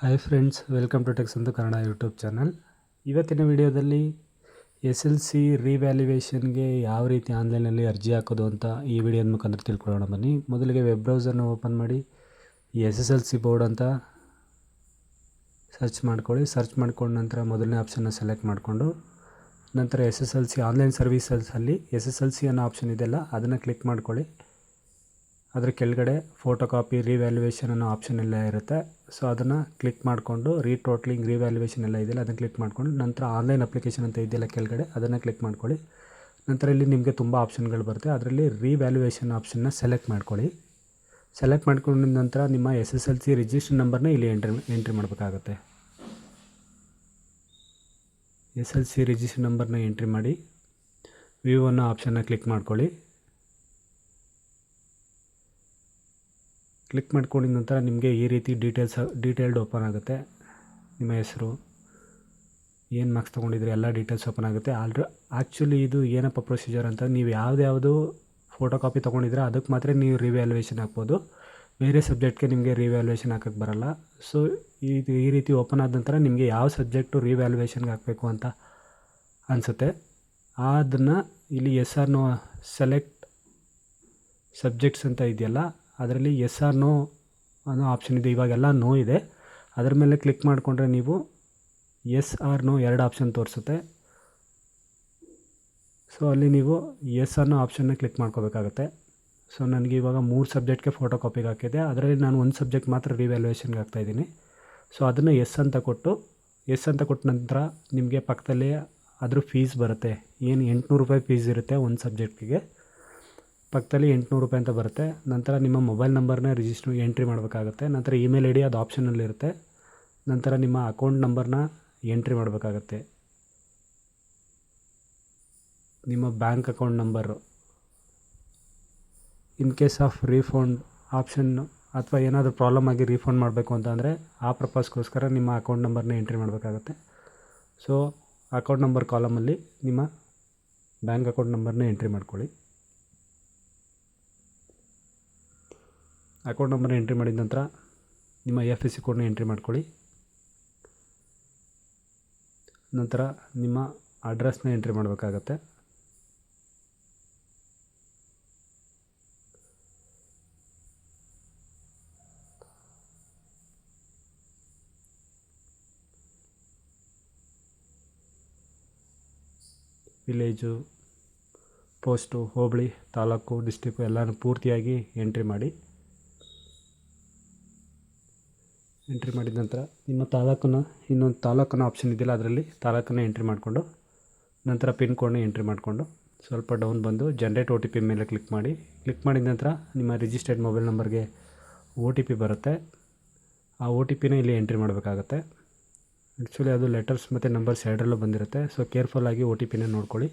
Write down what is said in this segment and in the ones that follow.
Hi friends welcome to techs ಅಂತ Kannada YouTube channel ಇವತ್ತಿನ ವಿಡಿಯೋದಲ್ಲಿ ಎಸ್ ಎಲ್ ಸಿ ರಿವ್ಯಾಲ್ಯುವೇಷನ್ಗೆ ಯಾವ ರೀತಿ ಆನ್ಲೈನಲ್ಲಿ ಅರ್ಜಿ ಹಾಕೋದು ಅಂತ ಈ ವಿಡಿಯೋದ ಮುಖಾಂತರ ತಿಳ್ಕೊಳ್ಳೋಣ ಬನ್ನಿ. ಮೊದಲಿಗೆ ವೆಬ್ ಬ್ರೌಸರ್ನ ಓಪನ್ ಮಾಡಿ S S L C board ಅಂತ ಸರ್ಚ್ ಮಾಡ್ಕೊಳ್ಳಿ. ಸರ್ಚ್ ಮಾಡ್ಕೊಂಡ ನಂತರ ಮೊದಲನೇ ಆಪ್ಷನ್ನ ಸೆಲೆಕ್ಟ್ ಮಾಡಿಕೊಂಡು, ನಂತರ S S L C online ಸರ್ವೀಸಸಲ್ಲಿ S S L C ಅನ್ನೋ ಆಪ್ಷನ್ ಇದೆಯಲ್ಲ, ಅದನ್ನು ಕ್ಲಿಕ್ ಮಾಡ್ಕೊಳ್ಳಿ. ಅದರ ಕೆಳಗಡೆ ಫೋಟೋ ಕಾಪಿ ರಿವ್ಯಾಲ್ಯೂಯೇಷನ್ ಅನ್ನೋ ಆಪ್ಷನ್ ಎಲ್ಲ ಇರುತ್ತೆ. ಸೊ ಅದನ್ನು ಕ್ಲಿಕ್ ಮಾಡಿಕೊಂಡು ರೀಟೋಟ್ಲಿಂಗ್ ರಿವ್ಯಾಲ್ಯೂಯೇಷನ್ ಎಲ್ಲ ಇದೆಯಲ್ಲ, ಅದನ್ನು ಕ್ಲಿಕ್ ಮಾಡಿಕೊಂಡು, ನಂತರ ಆನ್ಲೈನ್ ಅಪ್ಲಿಕೇಶನ್ ಅಂತ ಇದೆಯಲ್ಲ ಕೆಳಗಡೆ, ಅದನ್ನು ಕ್ಲಿಕ್ ಮಾಡ್ಕೊಳ್ಳಿ. ನಂತರ ಇಲ್ಲಿ ನಿಮಗೆ ತುಂಬ ಆಪ್ಷನ್ಗಳು ಬರುತ್ತೆ. ಅದರಲ್ಲಿ ರಿವ್ಯಾಲ್ಯೂಯೇಷನ್ ಆಪ್ಷನ್ನ ಸೆಲೆಕ್ಟ್ ಮಾಡ್ಕೊಳ್ಳಿ. ಸೆಲೆಕ್ಟ್ ಮಾಡ್ಕೊಂಡ ನಂತರ ನಿಮ್ಮ S S L C register ನಂಬರ್ನ ಇಲ್ಲಿ ಎಂಟ್ರಿ ಎಂಟ್ರಿ ಮಾಡಬೇಕಾಗತ್ತೆ. ಎಸ್ ಎಲ್ ಸಿ ರಿಜಿಸ್ಟರ್ ನಂಬರ್ನ ಎಂಟ್ರಿ ಮಾಡಿ ವ್ಯೂ ಅನ್ನೋ ಆಪ್ಷನ್ನ ಕ್ಲಿಕ್ ಮಾಡ್ಕೊಳ್ಳಿ. ಕ್ಲಿಕ್ ಮಾಡ್ಕೊಂಡಿದ ನಂತರ ನಿಮಗೆ ಈ ರೀತಿ ಡೀಟೇಲ್ಸ್ ಡೀಟೇಲ್ಡ್ ಓಪನ್ ಆಗುತ್ತೆ. ನಿಮ್ಮ ಹೆಸರು, ಏನು ಮಾರ್ಕ್ಸ್ ತೊಗೊಂಡಿದ್ರೆ, ಎಲ್ಲ ಡೀಟೇಲ್ಸ್ ಓಪನ್ ಆಗುತ್ತೆ. ಆಲ್ರೆ ಆ್ಯಕ್ಚುಲಿ ಇದು ಏನಪ್ಪ ಪ್ರೊಸೀಜರ್ ಅಂತ ನೀವು ಯಾವುದ್ಯಾವುದು ಫೋಟೋ ಕಾಪಿ ತೊಗೊಂಡಿದ್ರೆ ಅದಕ್ಕೆ ಮಾತ್ರ ನೀವು ರಿವ್ಯಾಲ್ಯೂಯೇಷನ್ ಹಾಕ್ಬೋದು. ಬೇರೆ ಸಬ್ಜೆಕ್ಟ್ಗೆ ನಿಮಗೆ ರಿವ್ಯಾಲ್ಯೂಯೇಷನ್ ಹಾಕೋಕ್ಕೆ ಬರಲ್ಲ. ಸೊ ಇದು ಈ ರೀತಿ ಓಪನ್ ಆದ ನಂತರ ನಿಮಗೆ ಯಾವ ಸಬ್ಜೆಕ್ಟು ರಿವ್ಯಾಲ್ಯೂಯೇಷನ್ಗೆ ಹಾಕಬೇಕು ಅಂತ ಅನಿಸುತ್ತೆ. ಅದನ್ನು ಇಲ್ಲಿ S R no select subjects ಅಂತ ಇದೆಯಲ್ಲ ಅದರಲ್ಲಿ ಎಸ್ ಆರ್ ನೋ ಅನ್ನೋ ಆಪ್ಷನ್ ಇದೆ. ಇವಾಗೆಲ್ಲ ನೋ ಇದೆ. ಅದರ ಮೇಲೆ ಕ್ಲಿಕ್ ಮಾಡಿಕೊಂಡ್ರೆ ನೀವು ಎಸ್ ಆರ್ ನೋ ಎರಡು ಆಪ್ಷನ್ ತೋರಿಸುತ್ತೆ. ಸೊ ಅಲ್ಲಿ ನೀವು ಎಸ್ ಅನ್ನೋ ಆಪ್ಷನ್ನ ಕ್ಲಿಕ್ ಮಾಡ್ಕೋಬೇಕಾಗತ್ತೆ. ಸೊ ನನಗೆ ಇವಾಗ ಮೂರು ಸಬ್ಜೆಕ್ಟ್ಗೆ ಫೋಟೋ ಕಾಪಿಗೆ ಹಾಕಿದೆ. ಅದರಲ್ಲಿ ನಾನು ಒಂದು ಸಬ್ಜೆಕ್ಟ್ ಮಾತ್ರ ರಿವ್ಯಾಲ್ಯೂಯೇಷನ್ಗೆ ಹಾಕ್ತಾಯಿದ್ದೀನಿ ಸೊ ಅದನ್ನು ಎಸ್ ಅಂತ ಕೊಟ್ಟು ಎಸ್ ಅಂತ ಕೊಟ್ಟ ನಂತರ ನಿಮಗೆ ಪಕ್ಕದಲ್ಲಿ ಅದ್ರ ಫೀಸ್ ಬರುತ್ತೆ. ಏನು ಎಂಟುನೂರು ರೂಪಾಯಿ ಫೀಸ್ ಇರುತ್ತೆ ಒಂದು ಸಬ್ಜೆಕ್ಟಿಗೆ ಪಕ್ಕದಲ್ಲಿ ಎಂಟುನೂರು ರೂಪಾಯಿ ಅಂತ ಬರುತ್ತೆ. ನಂತರ ನಿಮ್ಮ ಮೊಬೈಲ್ ನಂಬರ್ನ ರಿಜಿಸ್ಟ್ರ್ ಎಂಟ್ರಿ ಮಾಡಬೇಕಾಗುತ್ತೆ. ನಂತರ ಇಮೇಲ್ ಐ ಡಿ ಅದು ಆಪ್ಷನಲ್ಲಿರುತ್ತೆ ನಂತರ ನಿಮ್ಮ ಅಕೌಂಟ್ ನಂಬರ್ನ ಎಂಟ್ರಿ ಮಾಡಬೇಕಾಗತ್ತೆ. ನಿಮ್ಮ bank account number in case of refund option ಅಥವಾ ಏನಾದರೂ ಪ್ರಾಬ್ಲಮ್ ಆಗಿ ರೀಫಂಡ್ ಮಾಡಬೇಕು ಅಂತ ಅಂದರೆ ಆ ಪರ್ಪಸ್ಗೋಸ್ಕರ ನಿಮ್ಮ ಅಕೌಂಟ್ ನಂಬರ್ನ ಎಂಟ್ರಿ ಮಾಡಬೇಕಾಗತ್ತೆ. ಸೊ ಅಕೌಂಟ್ ನಂಬರ್ ಕಾಲಮಲ್ಲಿ ನಿಮ್ಮ ಬ್ಯಾಂಕ್ ಅಕೌಂಟ್ ನಂಬರ್ನ ಎಂಟ್ರಿ ಮಾಡ್ಕೊಳ್ಳಿ. ಅಕೌಂಟ್ ನಂಬರ್ನ ಎಂಟ್ರಿ ಮಾಡಿದ ನಂತರ ನಿಮ್ಮ ಎಫ್ ಎಸ್ ಸಿ ಕೋಡ್ನ ಎಂಟ್ರಿ ಮಾಡ್ಕೊಳ್ಳಿ. ನಂತರ ನಿಮ್ಮ ಅಡ್ರೆಸ್ನ ಎಂಟ್ರಿ ಮಾಡಬೇಕಾಗತ್ತೆ. Village, post, hobli, taluk, district ಎಲ್ಲನೂ ಪೂರ್ತಿಯಾಗಿ ಎಂಟ್ರಿ ಮಾಡಿ. ಎಂಟ್ರಿ ಮಾಡಿದ ನಂತರ ನಿಮ್ಮ ತಾಲೂಕನ್ನು, ಇನ್ನೊಂದು ತಾಲೂಕನ್ನು ಆಪ್ಷನ್ ಇದೆಯಲ್ಲ ಅದರಲ್ಲಿ ತಾಲೂಕನ್ನು ಎಂಟ್ರಿ ಮಾಡಿಕೊಂಡು, ನಂತರ ಪಿನ್ ಕೋಡ್ನ ಎಂಟ್ರಿ ಮಾಡಿಕೊಂಡು, ಸ್ವಲ್ಪ ಡೌನ್ ಬಂದು ಜನ್ರೇಟ್ ಒ ಟಿ ಪಿ ಮೇಲೆ ಕ್ಲಿಕ್ ಮಾಡಿ. ಕ್ಲಿಕ್ ಮಾಡಿದ ನಂತರ ನಿಮ್ಮ ರಿಜಿಸ್ಟರ್ಡ್ ಮೊಬೈಲ್ ನಂಬರ್ಗೆ ಒ ಟಿ ಪಿ ಬರುತ್ತೆ. ಆ ಒ ಟಿ ಪಿನ ಇಲ್ಲಿ ಎಂಟ್ರಿ ಮಾಡಬೇಕಾಗತ್ತೆ. ಆ್ಯಕ್ಚುಲಿ ಅದು ಲೆಟರ್ಸ್ ಮತ್ತು ನಂಬರ್ಸ್ ಎರಡರಲ್ಲೂ ಬಂದಿರುತ್ತೆ. ಸೊ ಕೇರ್ಫುಲ್ಲಾಗಿ ಒ ಟಿ ಪಿನ ನೋಡ್ಕೊಳ್ಳಿ.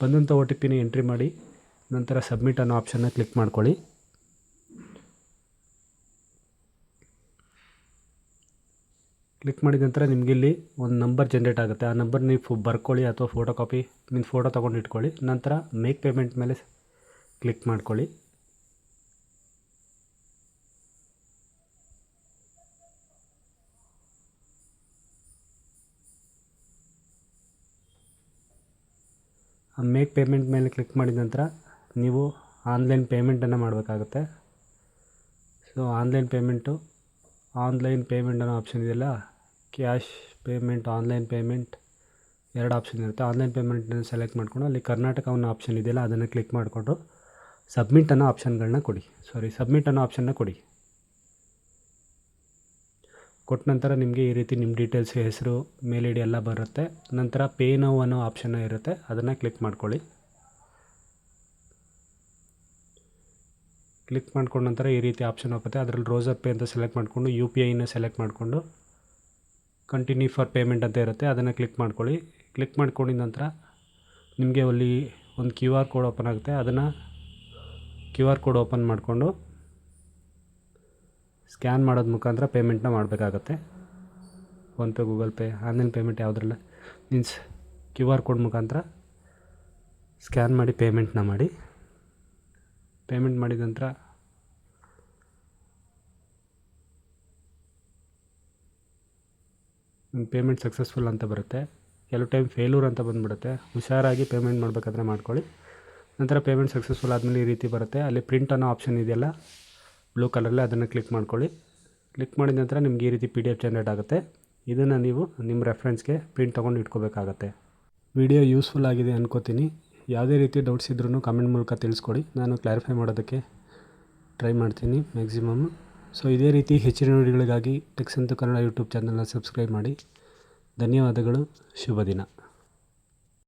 ಬಂದಂಥ ಒ ಟಿ ಪಿನ ಎಂಟ್ರಿ ಮಾಡಿ, ನಂತರ ಸಬ್ಮಿಟ್ ಅನ್ನೋ ಆಪ್ಷನ್ನ ಕ್ಲಿಕ್ ಮಾಡ್ಕೊಳ್ಳಿ. ಕ್ಲಿಕ್ ಮಾಡಿದ ನಂತರ ನಿಮಗೆ ಇಲ್ಲಿ ಒಂದು ನಂಬರ್ ಜನ್ರೇಟ್ ಆಗುತ್ತೆ. ಆ ನಂಬರ್ ನೀವು ಫು ಬರ್ಕೊಳ್ಳಿ ಅಥವಾ ಫೋಟೋ ಕಾಪಿ ನಿಮ್ಮ ಫೋಟೋ ತೊಗೊಂಡು ಇಟ್ಕೊಳ್ಳಿ. ನಂತರ ಮೇಕ್ ಪೇಮೆಂಟ್ ಮೇಲೆ ಕ್ಲಿಕ್ ಮಾಡ್ಕೊಳ್ಳಿ. ಆ ಮೇಕ್ ಪೇಮೆಂಟ್ ಮೇಲೆ ಕ್ಲಿಕ್ ಮಾಡಿದ ನಂತರ ನೀವು ಆನ್ಲೈನ್ ಪೇಮೆಂಟನ್ನು ಮಾಡಬೇಕಾಗುತ್ತೆ. So online payment online payment ಅನ್ನೋ ಆಪ್ಷನ್ ಇದೆಯಲ್ಲ? ಕ್ಯಾಶ್ ಪೇಮೆಂಟ್, ಆನ್ಲೈನ್ ಪೇಮೆಂಟ್, ಎರಡು ಆಪ್ಷನ್ ಇರುತ್ತೆ. ಆನ್ಲೈನ್ ಪೇಮೆಂಟನ್ನು ಸೆಲೆಕ್ಟ್ ಮಾಡಿಕೊಂಡು ಅಲ್ಲಿ ಕರ್ನಾಟಕ ಅನ್ನೋ ಆಪ್ಷನ್ ಇದೆಯಲ್ಲ, ಅದನ್ನು ಕ್ಲಿಕ್ ಮಾಡಿಕೊಂಡು ಸಬ್ಮಿಟ್ ಅನ್ನೋ ಆಪ್ಷನ್ಗಳನ್ನ ಕೊಡಿ. ಸಾರಿ, ಸಬ್ಮಿಟ್ ಅನ್ನೋ ಆಪ್ಷನ್ನ ಕೊಡಿ. ಕೊಟ್ಟ ನಂತರ ನಿಮಗೆ ಈ ರೀತಿ ನಿಮ್ಮ ಡೀಟೇಲ್ಸ್ ಹೆಸರು, ಮೇಲ್ ಐ ಡಿ ಎಲ್ಲ ಬರುತ್ತೆ. ನಂತರ ಪೇ ನೌ ಅನ್ನೋ ಆಪ್ಷನ್ನ ಇರುತ್ತೆ, ಅದನ್ನು ಕ್ಲಿಕ್ ಮಾಡ್ಕೊಳ್ಳಿ. ಕ್ಲಿಕ್ ಮಾಡ್ಕೊಂಡ ನಂತರ ಈ ರೀತಿ ಆಪ್ಷನ್ ಹೋಗುತ್ತೆ. ಅದರಲ್ಲಿ ರೋಸರ್ ಪೇ ಅಂತ ಸೆಲೆಕ್ಟ್ ಮಾಡಿಕೊಂಡು ಯು ಪಿ ಐನ ಸೆಲೆಕ್ಟ್ ಮಾಡಿಕೊಂಡು ಕಂಟಿನ್ಯೂ ಫಾರ್ ಪೇಮೆಂಟ್ ಅಂತ ಇರುತ್ತೆ. ಅದನ್ನು ಕ್ಲಿಕ್ ಮಾಡ್ಕೊಳ್ಳಿ. ಕ್ಲಿಕ್ ಮಾಡ್ಕೊಂಡಿದ ನಂತರ ನಿಮಗೆ ಅಲ್ಲಿ ಒಂದು ಕ್ಯೂ ಆರ್ ಕೋಡ್ ಓಪನ್ ಆಗುತ್ತೆ. ಅದನ್ನು ಕ್ಯೂ ಆರ್ ಕೋಡ್ ಓಪನ್ ಮಾಡಿಕೊಂಡು ಸ್ಕ್ಯಾನ್ ಮಾಡೋದು ಮುಖಾಂತರ ಪೇಮೆಂಟ್ನ ಮಾಡಬೇಕಾಗತ್ತೆ. PhonePe Google Pay online payment ಯಾವುದ್ರಲ್ಲ means Q R code ಮುಖಾಂತರ ಸ್ಕ್ಯಾನ್ ಮಾಡಿ ಪೇಮೆಂಟ್ನ ಮಾಡಿ. ಪೇಮೆಂಟ್ ಮಾಡಿದ ನಂತರ ಪೇಮೆಂಟ್ ಸಕ್ಸಸ್ಫುಲ್ ಅಂತ ಬರುತ್ತೆ. ಕೆಲವು ಟೈಮ್ ಫೇಲೂರ್ ಅಂತ ಬಂದುಬಿಡುತ್ತೆ. ಹುಷಾರಾಗಿ ಪೇಮೆಂಟ್ ಮಾಡಬೇಕಾದ್ರೆ ಮಾಡ್ಕೊಳ್ಳಿ. ನಂತರ ಪೇಮೆಂಟ್ ಸಕ್ಸಸ್ಫುಲ್ ಆದಮೇಲೆ ಈ ರೀತಿ ಬರುತ್ತೆ. ಅಲ್ಲಿ ಪ್ರಿಂಟ್ ಅನ್ನೋ ಆಪ್ಷನ್ ಇದೆಯಲ್ಲ, ಬ್ಲೂ ಕಲರಲ್ಲಿ ಅದನ್ನು ಕ್ಲಿಕ್ ಮಾಡ್ಕೊಳ್ಳಿ. ಕ್ಲಿಕ್ ಮಾಡಿದ ನಂತರ ನಿಮ್ಗೆ ಈ ರೀತಿ ಪಿ ಡಿ ಎಫ್ ಜನ್ರೇಟ್ ಆಗುತ್ತೆ. ಇದನ್ನು ನೀವು ನಿಮ್ಮ ರೆಫ್ರೆನ್ಸ್ಗೆ ಪ್ರಿಂಟ್ ತೊಗೊಂಡು ಇಟ್ಕೋಬೇಕಾಗತ್ತೆ. ವಿಡಿಯೋ ಯೂಸ್ಫುಲ್ ಆಗಿದೆ ಅನ್ಕೋತೀನಿ. ಯಾವುದೇ ರೀತಿ ಡೌಟ್ಸ್ ಇದ್ರೂ ಕಮೆಂಟ್ ಮೂಲಕ ತಿಳಿಸ್ಕೊಡಿ. ನಾನು ಕ್ಲಾರಿಫೈ ಮಾಡೋದಕ್ಕೆ ಟ್ರೈ ಮಾಡ್ತೀನಿ ಮ್ಯಾಕ್ಸಿಮಮ್ ಸೊ ಇದೇ ರೀತಿ ಹೆಚ್ಚಿನ ವಿಡಿಯೋಗಳಿಗಾಗಿ ಟೆಕ್ಸ್ ಅಂತ ಕನ್ನಡ ಯೂಟ್ಯೂಬ್ ಚಾನಲ್ನ ಸಬ್ಸ್ಕ್ರೈಬ್ ಮಾಡಿ. ಧನ್ಯವಾದಗಳು. ಶುಭ ದಿನ